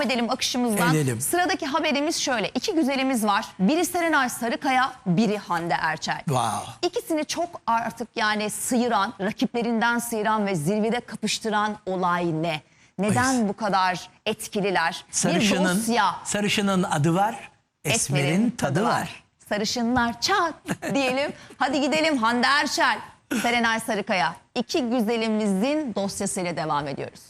devam edelim akışımızdan. Edelim. Sıradaki haberimiz şöyle. İki güzelimiz var. Biri Serenay Sarıkaya, biri Hande Erçel. Wow. İkisini çok artık yani sıyıran, rakiplerinden sıyıran ve zirvede kapıştıran olay ne? Neden Ay. bu kadar etkililer? Bir Sarışının, dosya. sarışının adı var, esmerin, tadı var. Sarışınlar çat diyelim. Hadi gidelim Hande Erçel, Serenay Sarıkaya. İki güzelimizin dosyasıyla devam ediyoruz.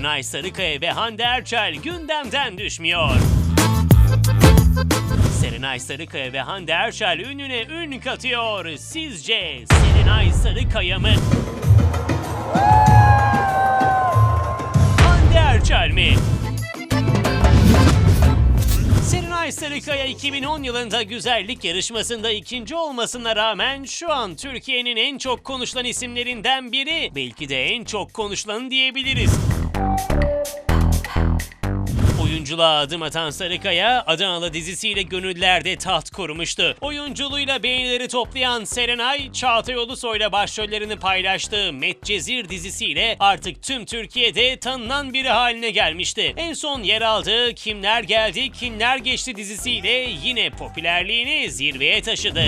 Serenay Sarıkaya ve Hande Erçel gündemden düşmüyor. Serenay Sarıkaya ve Hande Erçel ününe ün katıyor. Sizce Serenay Sarıkaya mı? Sarıkaya 2010 yılında güzellik yarışmasında ikinci olmasına rağmen şu an Türkiye'nin en çok konuşulan isimlerinden biri. Belki de en çok konuşulan diyebiliriz. Oyunculuğa adım atan Sarıkaya, Adanalı dizisiyle gönüllerde taht kurmuştu. Oyunculuğuyla beğenileri toplayan Serenay, Çağatay Ulusoy'la başrollerini paylaştığı Medcezir dizisiyle artık tüm Türkiye'de tanınan biri haline gelmişti. En son yer aldığı Kimler Geldi, Kimler Geçti dizisiyle yine popülerliğini zirveye taşıdı.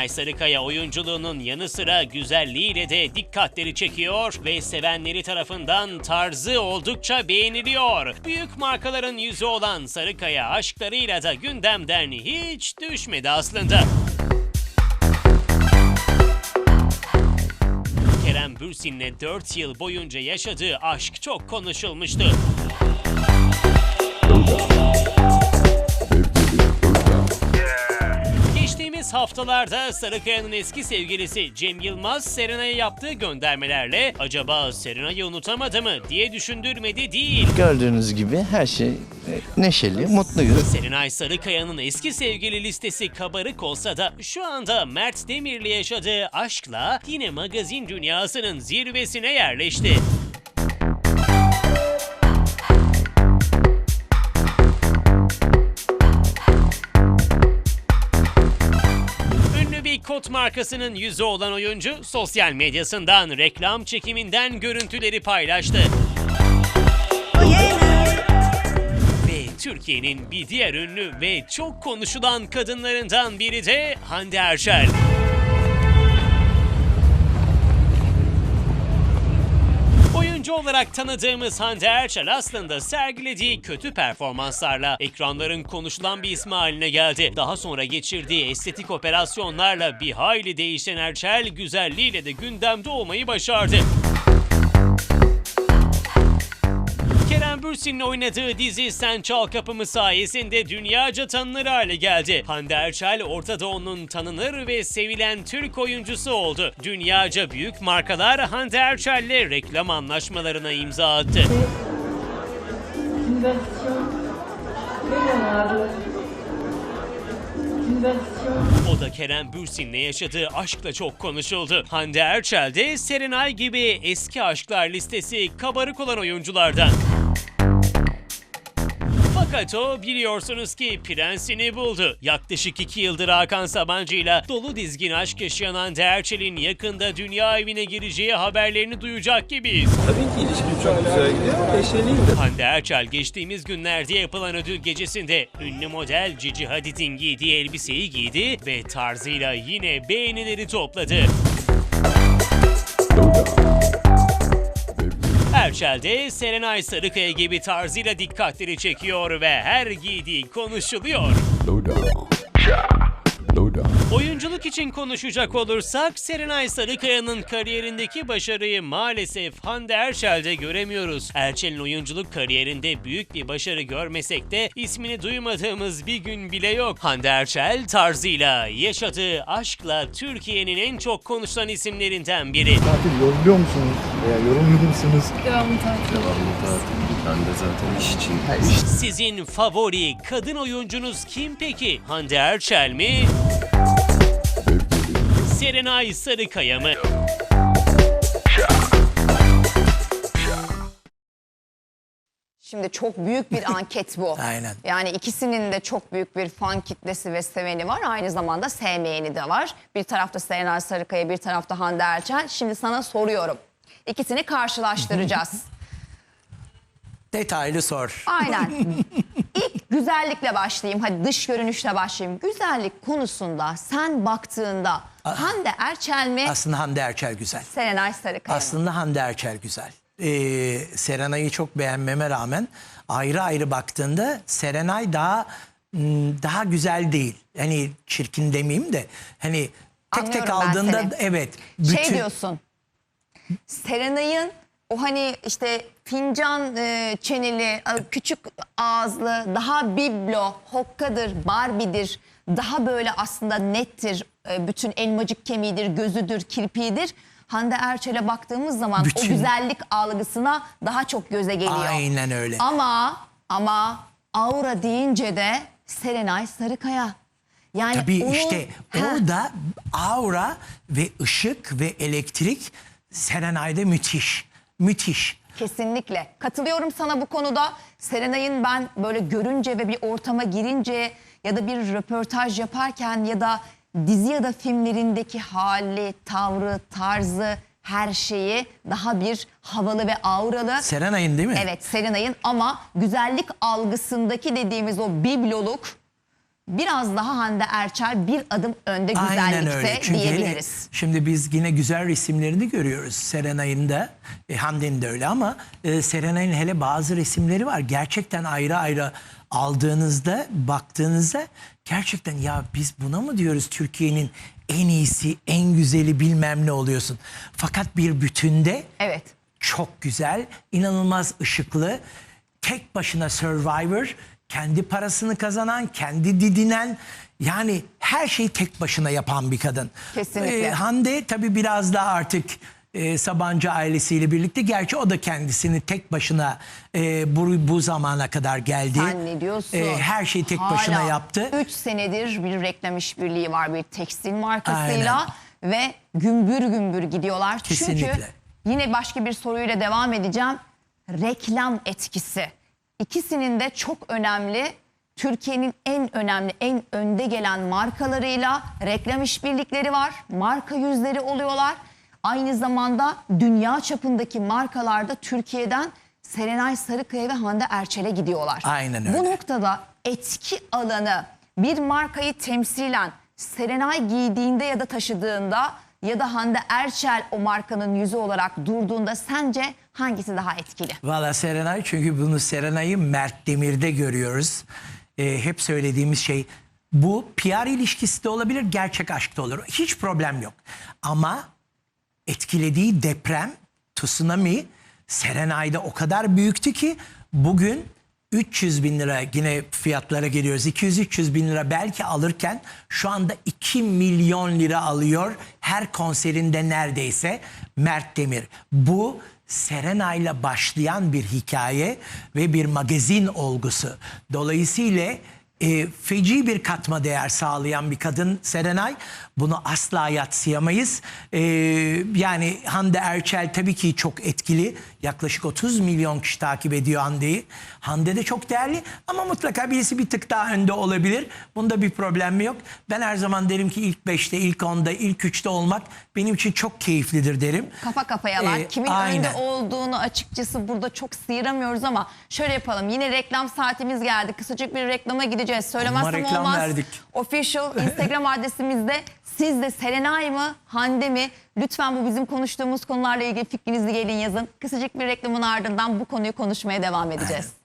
Serenay Sarıkaya oyunculuğunun yanı sıra güzelliğiyle de dikkatleri çekiyor ve sevenleri tarafından tarzı oldukça beğeniliyor. Büyük markaların yüzü olan Sarıkaya aşklarıyla da gündemden hiç düşmedi aslında. Kerem Bürsin'le 4 yıl boyunca yaşadığı aşk çok konuşulmuştu. Geçtiğimiz haftalarda Sarıkaya'nın eski sevgilisi Cem Yılmaz Serenay'a yaptığı göndermelerle acaba Serenay'ı unutamadı mı diye düşündürmedi değil. Gördüğünüz gibi her şey e, neşeli, mutluyuz. Serenay Sarıkaya'nın eski sevgili listesi kabarık olsa da şu anda Mert Demir'le yaşadığı aşkla yine magazin dünyasının zirvesine yerleşti. Kot markasının yüzü olan oyuncu sosyal medyasından reklam çekiminden görüntüleri paylaştı. Ve Türkiye'nin bir diğer ünlü ve çok konuşulan kadınlarından biri de Hande Erçel. Oyuncu olarak tanıdığımız Hande Erçel aslında sergilediği kötü performanslarla ekranların konuşulan bir ismi haline geldi. Daha sonra geçirdiği estetik operasyonlarla bir hayli değişen Erçel güzelliğiyle de gündemde olmayı başardı. Kerem Bürsin'in oynadığı dizi Sen Çal Kapımı sayesinde dünyaca tanınır hale geldi. Hande Erçel Orta Doğu'nun tanınır ve sevilen Türk oyuncusu oldu. Dünyaca büyük markalar Hande Erçel'le reklam anlaşmalarına imza attı. O da Kerem Bürsin'le yaşadığı aşkla çok konuşuldu. Hande Erçel de Serenay gibi eski aşklar listesi kabarık olan oyunculardan. Fakat o biliyorsunuz ki prensini buldu. Yaklaşık iki yıldır Hakan Sabancı'yla dolu dizgin aşk yaşayan Hande Erçel'in yakında dünya evine gireceği haberlerini duyacak gibiyiz. Tabii ki ilişki çok güzel gidiyor. Neşeliyim de. Hande Erçel geçtiğimiz günlerde yapılan ödül gecesinde ünlü model Cici Hadid'in giydiği elbiseyi giydi ve tarzıyla yine beğenileri topladı. Erçel de Serenay Sarıkaya gibi tarzıyla dikkatleri çekiyor ve her giydiği konuşuluyor. Oyunculuk için konuşacak olursak Serenay Sarıkaya'nın kariyerindeki başarıyı maalesef Hande Erçel'de göremiyoruz. Erçel'in oyunculuk kariyerinde büyük bir başarı görmesek de ismini duymadığımız bir gün bile yok. Hande Erçel tarzıyla, yaşadığı aşkla Türkiye'nin en çok konuşulan isimlerinden biri. Tatil yoruluyor musunuz? Veya yorulmuyor musunuz? devamlı tatil. Devamlı tatil. Ben de zaten iş için. Sizin favori kadın oyuncunuz kim peki? Hande Erçel mi? Serenay Sarıkaya mı? Şimdi çok büyük bir anket bu. Aynen. Yani ikisinin de çok büyük bir fan kitlesi ve seveni var. Aynı zamanda sevmeyeni de var. Bir tarafta Serenay Sarıkaya, bir tarafta Hande Erçel. Şimdi sana soruyorum. İkisini karşılaştıracağız. Detaylı sor. Aynen. Güzellikle başlayayım. Hadi dış görünüşle başlayayım. Güzellik konusunda sen baktığında Hande Erçel mi, Aslında Hande Erçel güzel. Serenay Sarıkaya? Aslında Hande Erçel güzel. Ee, Serenay'ı çok beğenmeme rağmen ayrı ayrı baktığında Serenay daha m, daha güzel değil. Hani çirkin demeyeyim de hani tek tek Anlıyorum ben aldığında evet. Şey diyorsun. Serenay'ın o hani işte fincan e, çeneli, e, küçük ağızlı, daha biblo, hokkadır, barbidir. Daha böyle aslında nettir. E, bütün elmacık kemiğidir, gözüdür, kirpiğidir. Hande Erçel'e baktığımız zaman o Bütün- güzellik algısına daha çok göze geliyor. Aynen öyle. Ama ama aura deyince de Serenay Sarıkaya. Yani Tabii onun- işte Ha. orada aura ve ışık ve elektrik Serenay'da müthiş. Müthiş. Kesinlikle. Katılıyorum sana bu konuda. Serenay'ın ben böyle görünce ve bir ortama girince ya da bir röportaj yaparken ya da dizi ya da filmlerindeki hali, tavrı, tarzı, her şeyi daha bir havalı ve auralı. Serenay'ın değil mi? Evet Serenay'ın ama güzellik algısındaki dediğimiz o bibloluk biraz daha Hande Erçel bir adım önde güzellikte Çünkü hele diyebiliriz. şimdi biz yine güzel resimlerini görüyoruz. Serenay'ın da, e, Hande'nin de öyle ama e, Serenay'ın hele bazı resimleri var. Gerçekten ayrı ayrı aldığınızda, baktığınızda gerçekten ya biz buna mı diyoruz Türkiye'nin en iyisi, en güzeli bilmem ne oluyorsun. Fakat bir bütünde Evet. çok güzel, inanılmaz ışıklı. Tek başına Survivor, kendi parasını kazanan, kendi didinen yani her şeyi tek başına yapan bir kadın. Kesinlikle. Ee, Hande tabii biraz daha artık e, Sabancı ailesiyle birlikte. Gerçi o da kendisini tek başına e, bu, bu zamana kadar geldi. Sen ne diyorsun? E, her şeyi tek başına yaptı. 3 senedir bir reklam işbirliği var bir tekstil markasıyla ve gümbür gümbür gidiyorlar. Çünkü Kesinlikle. yine başka bir soruyla devam edeceğim. Reklam etkisi. İkisinin de çok önemli. Türkiye'nin en önemli, en önde gelen markalarıyla reklam işbirlikleri var. Marka yüzleri oluyorlar. Aynı zamanda dünya çapındaki markalarda Türkiye'den Serenay Sarıkaya ve Hande Erçel'e gidiyorlar. Aynen Bu öyle. noktada etki alanı bir markayı temsilen Serenay giydiğinde ya da taşıdığında ya da Hande Erçel o markanın yüzü olarak durduğunda sence hangisi daha etkili? Valla Serenay çünkü bunu Serenay'ı Mert Demir'de görüyoruz. Ee, hep söylediğimiz şey bu PR ilişkisi de olabilir, gerçek aşk da olur. Hiç problem yok. Ama etkilediği deprem, tsunami Serenay'da o kadar büyüktü ki bugün 300 bin lira yine fiyatlara geliyoruz. 200-300 bin lira belki alırken şu anda 2 milyon lira alıyor her konserinde neredeyse Mert Demir. Bu Serenay'la başlayan bir hikaye ve bir magazin olgusu. Dolayısıyla e, feci bir katma değer sağlayan bir kadın Serenay. Bunu asla yatsıyamayız. E, yani Hande Erçel tabii ki çok etkili. Yaklaşık 30 milyon kişi takip ediyor Hande'yi. Hande de çok değerli ama mutlaka birisi bir tık daha önde olabilir. Bunda bir problem yok. Ben her zaman derim ki ilk 5'te, ilk 10'da, ilk 3'te olmak benim için çok keyiflidir derim. Kafa kafayalar. Ee, Kimin aynen. önde olduğunu açıkçası burada çok sıyıramıyoruz ama şöyle yapalım. Yine reklam saatimiz geldi. Kısacık bir reklama gideceğiz. Söylemezsem reklam olmaz. verdik. Official Instagram adresimizde siz de Serenay mı Hande mi? Lütfen bu bizim konuştuğumuz konularla ilgili fikrinizi gelin yazın. Kısacık bir reklamın ardından bu konuyu konuşmaya devam edeceğiz.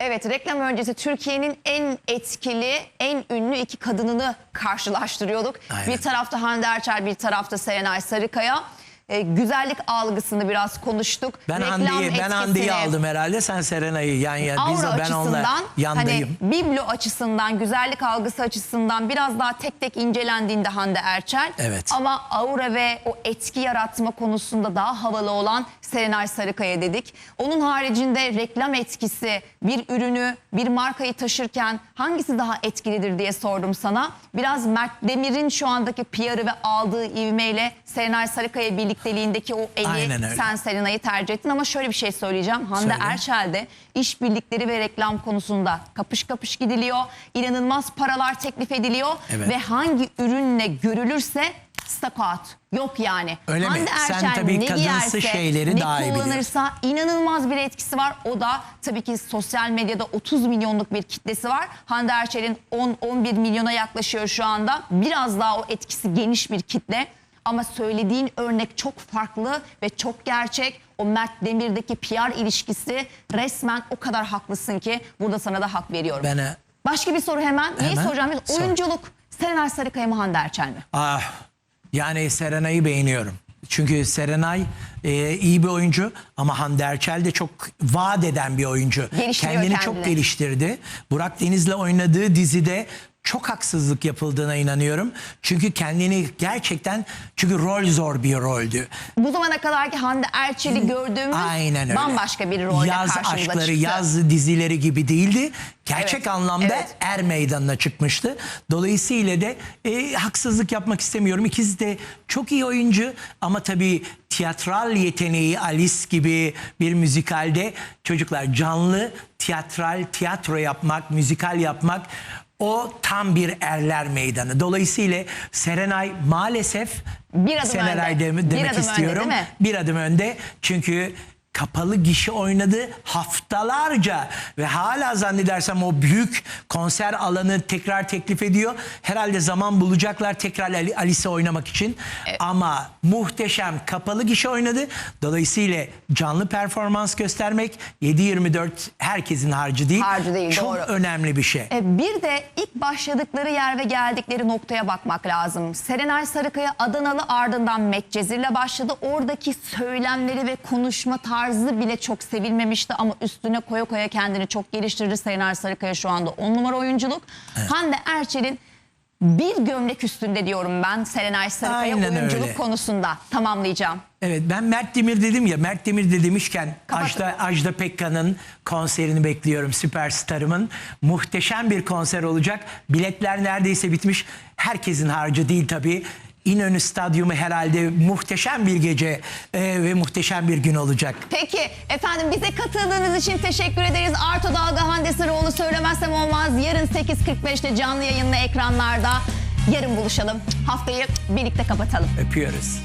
Evet reklam öncesi Türkiye'nin en etkili, en ünlü iki kadınını karşılaştırıyorduk. Aynen. Bir tarafta Hande Erçel, bir tarafta Serenay Sarıkaya. Ee, güzellik algısını biraz konuştuk. Ben Reklam Hande'yi ben Hande'yi aldım herhalde. Sen Serenay'ı yan yana. Biz Aura ben onunla açısından, yandayım. hani biblo açısından, güzellik algısı açısından biraz daha tek tek incelendiğinde Hande Erçel. Evet. Ama aura ve o etki yaratma konusunda daha havalı olan Serenay Sarıkaya dedik. Onun haricinde reklam etkisi bir ürünü, bir markayı taşırken hangisi daha etkilidir diye sordum sana. Biraz Mert Demir'in şu andaki PR'ı ve aldığı ivmeyle Serenay Sarıkaya birlikteliğindeki o eli sen Serenay'ı tercih ettin ama şöyle bir şey söyleyeceğim. Hande Söyle. Erçel'de işbirlikleri ve reklam konusunda kapış kapış gidiliyor. İnanılmaz paralar teklif ediliyor Evet. ve hangi ürünle görülürse stakout yok yani. Öyle mi? Hande Sen Erçel tabii ne kadınsı giyerse, şeyleri ne daha iyi kullanırsa inanılmaz bir etkisi var. O da tabii ki sosyal medyada 30 milyonluk bir kitlesi var. Hande Erçel'in 10-11 milyona yaklaşıyor şu anda. Biraz daha o etkisi geniş bir kitle. Ama söylediğin örnek çok farklı ve çok gerçek. O Mert Demir'deki PR ilişkisi resmen o kadar haklısın ki burada sana da hak veriyorum. Ben, Başka bir soru hemen. Neyi Hemen soracağım? sor. Oyunculuk. Serenay Sarıkaya mı Hande Erçel mi? Ah, yani Serenay'ı beğeniyorum. Çünkü Serenay e, iyi bir oyuncu ama Hande Erçel de çok vaat eden bir oyuncu. Geliştiriyor Kendini kendini. çok geliştirdi. Burak Deniz'le oynadığı dizide çok haksızlık yapıldığına inanıyorum. Çünkü kendini gerçekten çünkü rol zor bir roldü. Bu zamana kadarki Hande Erçel'i gördüğümüz Aynen öyle. bambaşka bir rolde Yaz karşımıza aşkları, çıktı. yaz dizileri gibi değildi. Gerçek Evet, anlamda evet. er meydanına çıkmıştı. Dolayısıyla da e, haksızlık yapmak istemiyorum. İkisi de çok iyi oyuncu ama tabii tiyatral yeteneği Alice gibi bir müzikalde çocuklar canlı tiyatral tiyatro yapmak, müzikal yapmak o tam bir erler meydanı. Dolayısıyla Serenay maalesef Bir adım Serenay önde. dem- Bir demek adım önde, istiyorum. değil mi? Bir adım önde çünkü kapalı gişe oynadı haftalarca ve hala zannedersem o büyük konser alanı tekrar teklif ediyor. Herhalde zaman bulacaklar tekrar Ali- Alice oynamak için. Ama muhteşem kapalı gişe oynadı. Dolayısıyla canlı performans göstermek 7-24 herkesin harcı değil. Harcı değil, Çok doğru. önemli bir şey. E, bir de ilk başladıkları yer ve geldikleri noktaya bakmak lazım. Serenay Sarıkaya Adanalı ardından Medcezir'le başladı. Oradaki söylemleri ve konuşma tarzı bile çok sevilmemişti ama üstüne koya koya kendini çok geliştirdi. Serenay Sarıkaya şu anda on numara oyunculuk. Hande Erçel'in bir gömlek üstünde diyorum ben Serenay Sarıkaya Aynen oyunculuk öyle. konusunda tamamlayacağım. Evet ben Mert Demir dedim ya Mert Demir de demişken Kapat. Ajda, Ajda Pekkan'ın konserini bekliyorum süperstarımın. Muhteşem bir konser olacak. Biletler neredeyse bitmiş. Herkesin harcı değil tabii. İnönü Stadyumu herhalde muhteşem bir gece e, ve muhteşem bir gün olacak. Peki efendim bize katıldığınız için teşekkür ederiz. Arto Dalga Hande Sarıoğlu söylemezsem olmaz. Yarın 8.45'te canlı yayınla ekranlarda. Yarın buluşalım. Haftayı birlikte kapatalım. Öpüyoruz.